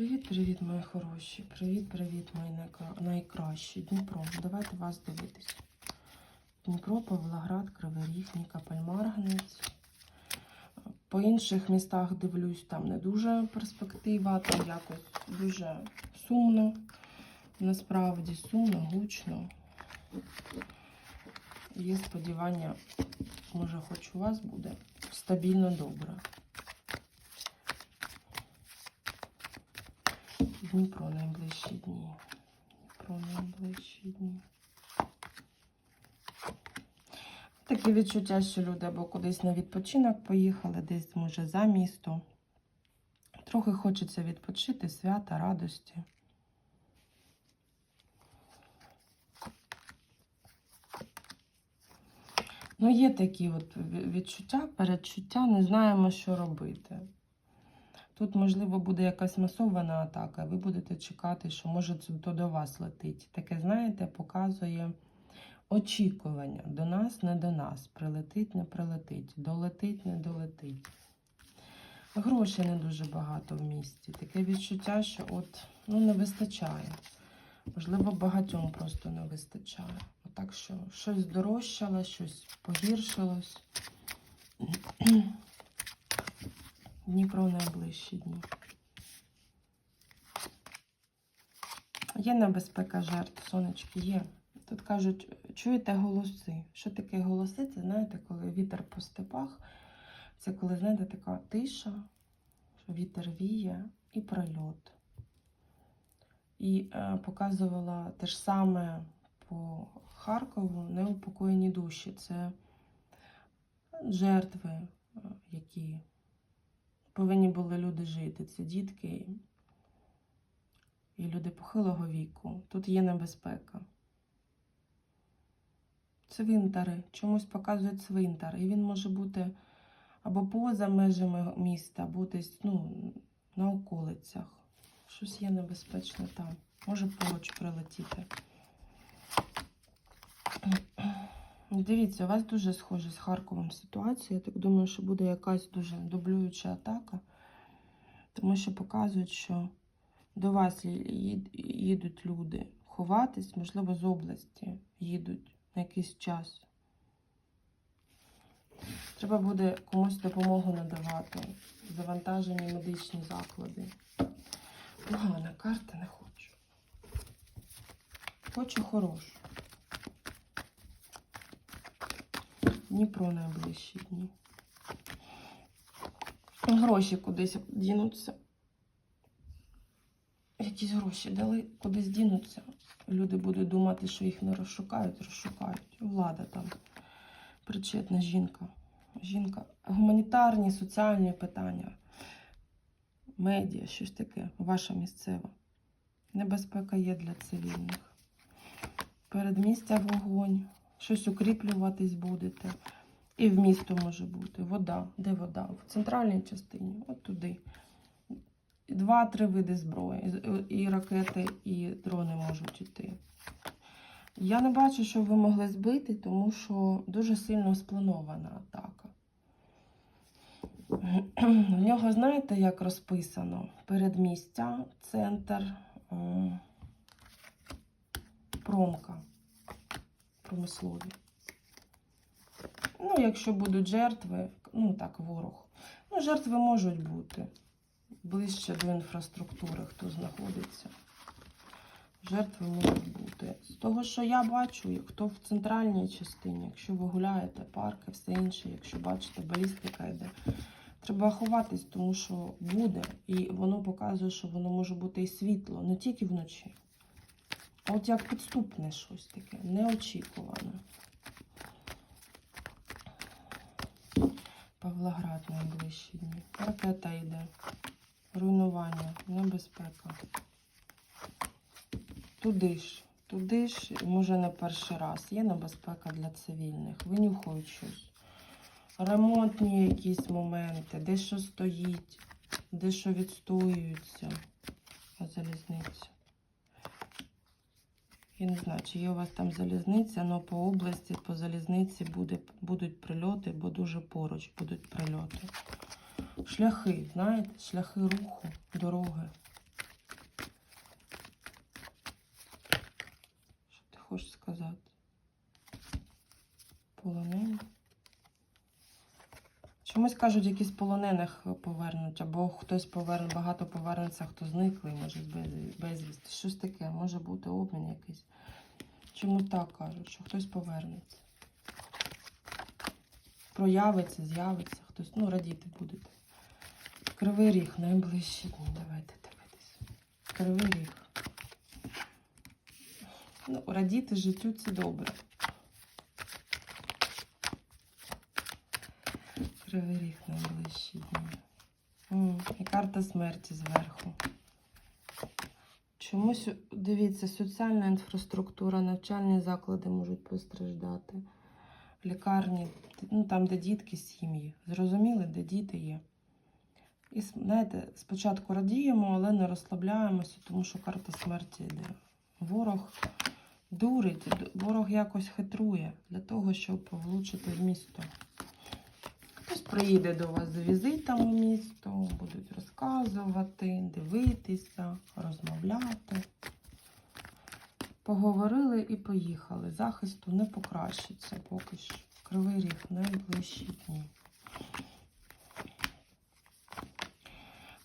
Привіт-привіт, мої хороші. Привіт-привіт, мої найкра- найкращі. Дніпро, давайте вас дивитись. Дніпро, Павлоград, Кривий Ріг, Нікополь, Марганець. По інших містах дивлюсь, там не дуже перспектива, там якось дуже сумно. Насправді сумно, гучно. Є сподівання, може, хоч у вас буде стабільно добре. Дніпро найближчі дні. Дніпро найближчі дні. Таке відчуття, що люди або кудись на відпочинок поїхали, десь може за місто. Трохи хочеться відпочити, свята, радості. Ну, є такі от відчуття, передчуття, не знаємо, що робити. Тут, можливо, буде якась масована атака, ви будете чекати, що може то до вас летить. Таке, знаєте, показує очікування. До нас, не до нас. Прилетить, не прилетить. Долетить, не долетить. Грошей не дуже багато в місті. Таке відчуття, що от, ну, не вистачає. Можливо, багатьом просто не вистачає. Отак що щось здорожчало, щось погіршилось. Дніпро найближчі дні. Є небезпека жертв, сонечки, є. Тут кажуть, чуєте голоси. Що таке голоси? Це знаєте, коли вітер по степах. Це коли, знаєте, така тиша, що вітер віє і прильот. І е, показувала те ж саме по Харкову неупокоєні душі. Це жертви, е, які повинні були люди жити. Це дітки і люди похилого віку. Тут є небезпека. Цвинтари. Чомусь показують цвинтар. І він може бути або поза межами міста, або десь ну, на околицях. Щось є небезпечне там. Може поруч прилетіти. Дивіться, у вас дуже схоже з Харковом ситуація. Я так думаю, що буде якась дуже дублююча атака, тому що показують, що до вас їдуть люди ховатись, можливо, з області їдуть на якийсь час. Треба буде комусь допомогу надавати, завантажені медичні заклади. Погана карта не хочу. Хочу хорошу. Дніпро найближчі дні. Гроші кудись дінуться. Якісь гроші дали, кудись дінуться. Люди будуть думати, що їх не розшукають, розшукають. Влада там причетна жінка. Жінка. Гуманітарні, соціальні питання. Медіа, щось таке, ваша місцева. Небезпека є для цивільних. Передмістя вогонь, щось укріплюватись будете. І в місто може бути. Вода. Де вода? В центральній частині, от туди. Два-три види зброї. І- І ракети, і дрони можуть йти. Я не бачу, що ви могли збити, тому що дуже сильно спланована атака. В нього, знаєте, як розписано? Передмістя, центр, е, промка промислові. Ну, якщо будуть жертви, ну так, ворог. Ну, жертви можуть бути ближче до інфраструктури, хто знаходиться. Жертви можуть бути. З того, що я бачу, хто в центральній частині, якщо ви гуляєте, парки, все інше, якщо бачите, балістика йде. Треба ховатись, тому що буде, і воно показує, що воно може бути і світло, не тільки вночі. От як підступне щось таке, неочікуване. Павлоград найближчі дні. Ракета йде. Руйнування, небезпека. Туди ж, туди ж, може не перший раз. Є небезпека для цивільних. Винюхають щось. Ремонтні якісь моменти, де що стоїть, де що відстоюється. Залізниця. Я не знаю, чи є у вас там залізниця, але по області, по залізниці буде, будуть прильоти, бо дуже поруч будуть прильоти. Шляхи, знаєте, шляхи руху, дороги. Чомусь кажуть, якісь полонених повернуть, або хтось поверне, багато повернеться, хто зникли, може, безвісти. Щось таке, може бути обмін якийсь. Чому так кажуть, що хтось повернеться? Проявиться, з'явиться, хтось, ну, радіти будете. Кривий ріг, найближчі дні. Давайте дивитись. Кривий ріг. Ну, радіти життю це добре. Кривий ріг найближчі дні. І карта смерті зверху. Чомусь, дивіться, соціальна інфраструктура, навчальні заклади можуть постраждати. Лікарні, ну там, де дітки, сім'ї. Зрозуміли, де діти є. І знаєте, спочатку радіємо, але не розслабляємося, тому що карта смерті йде. Ворог дурить, ворог якось хитрує для того, щоб влучити в місто. Приїде до вас з візитом у місто, будуть розказувати, дивитися, розмовляти. Поговорили і поїхали. Захисту не покращиться поки що. Кривий ріг найближчі дні.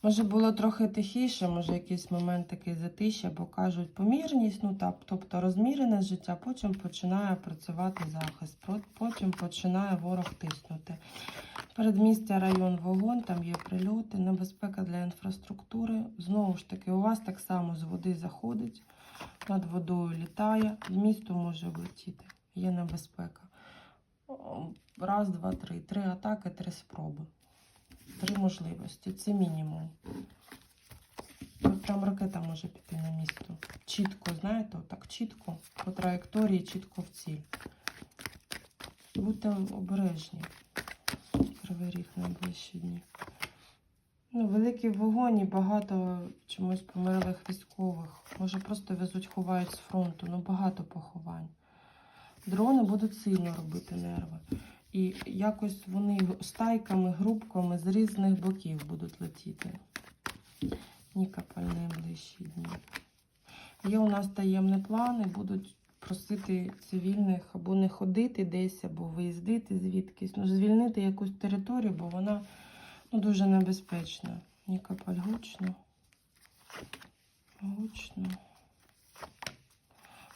Може було трохи тихіше, може якийсь момент такий затишя, бо кажуть помірність, ну так, тобто розмірене життя, потім починає працювати захист, потім починає ворог тиснути. Передмістя район вогонь, там є прильоти, небезпека для інфраструктури. Знову ж таки, у вас так само з води заходить, над водою літає, в місто може влетіти, є небезпека. Раз, два, три. Три атаки, три спроби. Три можливості. Це мінімум. От Прям ракета може піти на місто. Чітко, знаєте, так чітко, по траєкторії, чітко в ціль. Будьте обережні. Кривий ріг найближчі дні. Ну, великий вогонь і багато чомусь померлих військових. Може, просто везуть, ховають з фронту, ну багато поховань. Дрони будуть сильно робити нерви. І якось вони стайками, групками з різних боків будуть летіти. Нікополь найближчі дні. Є у нас таємні плани, будуть просити цивільних або не ходити десь, або виїздити звідкись. Ну, звільнити якусь територію, бо вона ну, дуже небезпечна. Нікополь гучно. Гучно.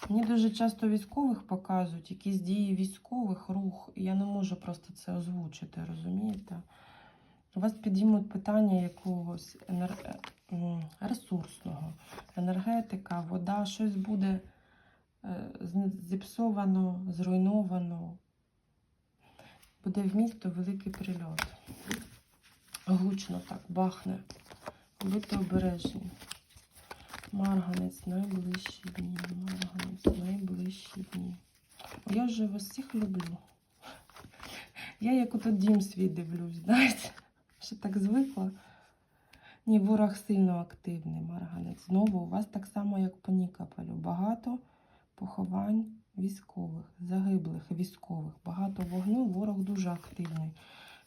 Мені дуже часто військових показують, якісь дії військових, рух. Я не можу просто це озвучити, розумієте? У вас підіймуть питання якогось енер... е, ресурсного, енергетика, вода, щось буде е, зіпсовано, зруйновано. Буде в місто великий прильот. Гучно так, бахне. Будьте обережні. Марганець найближчі дні. Марганець найближчі дні. Я вже вас всіх люблю. Я як ото дім свій дивлюсь, знаєте, що так звикла. Ні, ворог сильно активний, Марганець. Знову у вас так само, як по Нікополю. Багато поховань військових, загиблих військових. Багато вогню, ворог дуже активний.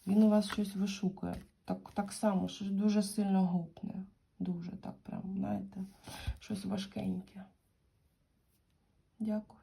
Він у вас щось вишукує. Так, так само, щось дуже сильно гупне. Дуже так прям, знаєте, щось важкеньке. Дякую.